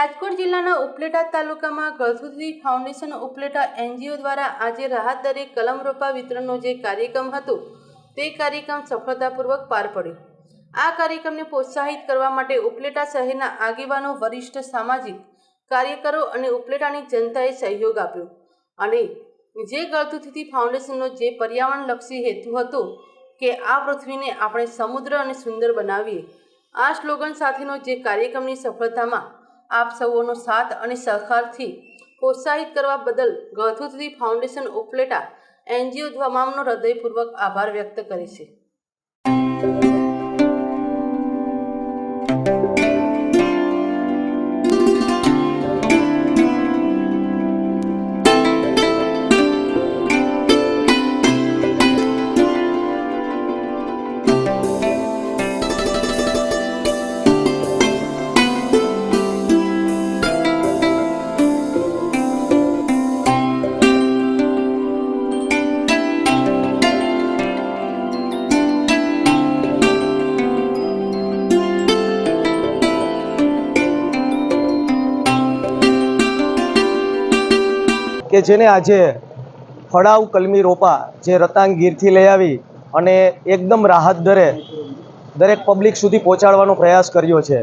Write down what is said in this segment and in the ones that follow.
રાજકોટ જિલ્લાના ઉપલેટા તાલુકામાં ગળથુથી foundation Upleta NGO દ્વારા આજે રાહત દરે કલમ રોપા વિતરણનો જે કાર્યક્રમ હતો, તે કાર્યક્રમ સફળતાપૂર્વક પાર પડ્યો. આ કાર્યક્રમને પ્રોત્સાહિત કરવા માટે ઉપલેટા શહેરના આગેવાનો, વરિષ્ઠ સામાજિક કાર્યકરો અને ઉપલેટાની જનતાએ સહયોગ આપ્યો અને જે ગળથુથી ફાઉન્ડેશનનો જે પર્યાવરણલક્ષી હેતુ હતો, કે આ પૃથ્વીને આપણે સમુદ્ર અને સુંદર બનાવીએ, આ સ્લોગન સાથેનો જે કાર્યક્રમની સફળતામાં આપ સૌનો સાથ અને સહકારથી પ્રોત્સાહિત કરવા બદલ ગળથુથી ફાઉન્ડેશન ઉપલેટા એનજીઓ તમામનો હૃદયપૂર્વક આભાર વ્યક્ત કરે છે. કે જેને આજે ફળાવ કલમી રોપા જે રતાંગ ગીરથી લઈ આવી અને એકદમ રાહત દરે દરેક પબ્લિક સુધી પહોંચાડવાનો પ્રયાસ કર્યો છે.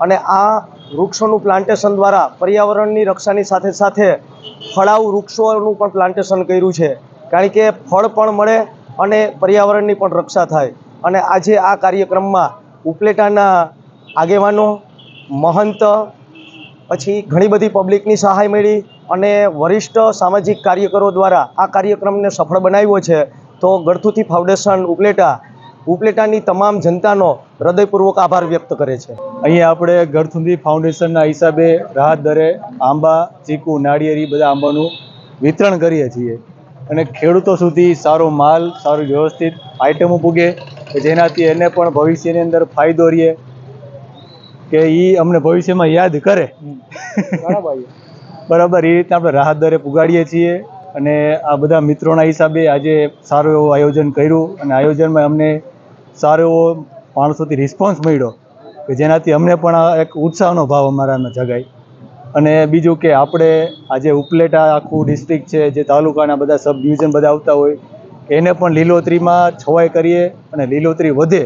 અને આ વૃક્ષોનું પ્લાન્ટેશન દ્વારા પર્યાવરણની રક્ષાની સાથે સાથે ફળાવ વૃક્ષોનું પણ પ્લાન્ટેશન કર્યું છે. કારણ કે ફળ પણ મળે અને પર્યાવરણની પણ રક્ષા થાય. અને આજે આ કાર્યક્રમમાં ઉપલેટાના આગેવાનો, મહંત, પછી ઘણી બધી પબ્લિકની સહાય મળી. અને વરિષ્ઠ સામાજિક કાર્યકરો દ્વારા આ કાર્યક્રમને સફળ બનાવ્યો છે તો ગળથુથી ફાઉન્ડેશન ઉપલેટા ઉપલેટાની તમામ જનતાનો હૃદયપૂર્વક આભાર વ્યક્ત કરે છે. અહીંયા આપણે ગળથુંદી ફાઉન્ડેશનના હિસાબે રાહત દરે આંબા ચીકુ નાળિયેરી બધા આંબાનું વિતરણ કરીએ છીએ. અને ખેડૂતો સુધી સારો માલ સારું વ્યવસ્થિત આઇટમો પૂગે કે જેનાથી એને પણ ભવિષ્યની અંદર ફાયદો રહે કે એ અમને ભવિષ્યમાં યાદ કરે. બરાબર એ રીતે આપણે રાહત દરે પુગાડીએ છીએ અને આ બધા મિત્રોના હિસાબે આજે સારું એવું આયોજન કર્યું અને આયોજનમાં અમને સારો એવો માણસોથી રિસ્પોન્સ મળ્યો કે જેનાથી અમને પણ એક ઉત્સાહનો ભાવ અમારામાં જગાય. અને બીજું કે આપણે આજે ઉપલેટા આખું ડિસ્ટ્રિક્ટ છે, જે તાલુકાના બધા સબ ડિવિઝન બધા આવતા હોય, એને પણ લીલોતરીમાં છવાઈ કરીએ અને લીલોતરી વધે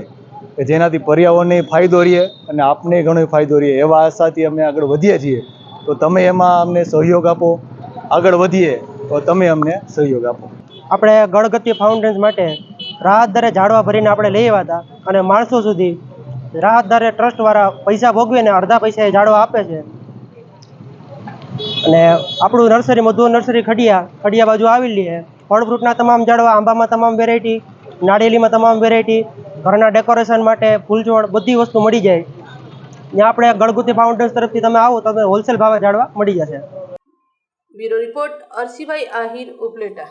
કે જેનાથી પર્યાવરણને ફાયદો રહે અને આપને ઘણો ફાયદો રહે એવા આશાથી અમે આગળ વધીએ છીએ. તો તમે એમાં અમને સહયોગ આપો. આગળ વધીએ તો તમે અમને સહયોગ આપો. આપણે ગણગતિ ફાઉન્ટેન્સ માટે રાહત દરે ઝાડવા ભરીને આપણે લઈ આવ્યા હતા અને માણસો સુધી રાહત દરે ટ્રસ્ટવાળા પૈસા ભોગવીને અડધા પૈસા એ ઝાડવા આપે છે. અને આપણું નર્સરી મધુ નર્સરી ખડિયા ખડિયા બાજુ આવેલી છે. ફળ ફ્રૂટના તમામ ઝાડવા, આંબામાં તમામ વેરાયટી નાળિયેલીમાં તમામ વેરાયટી ઘરના ડેકોરેશન માટે ફૂલછોડ બધી વસ્તુ મળી જાય. ત્યાં આપણે ગણગુતી ફાઉન્ડર્સ તરફથી તમે આવો, તમે હોલસેલ ભાવે ઝાડવા મળી જશે. Bureau report Arshibhai Ahir Upleta.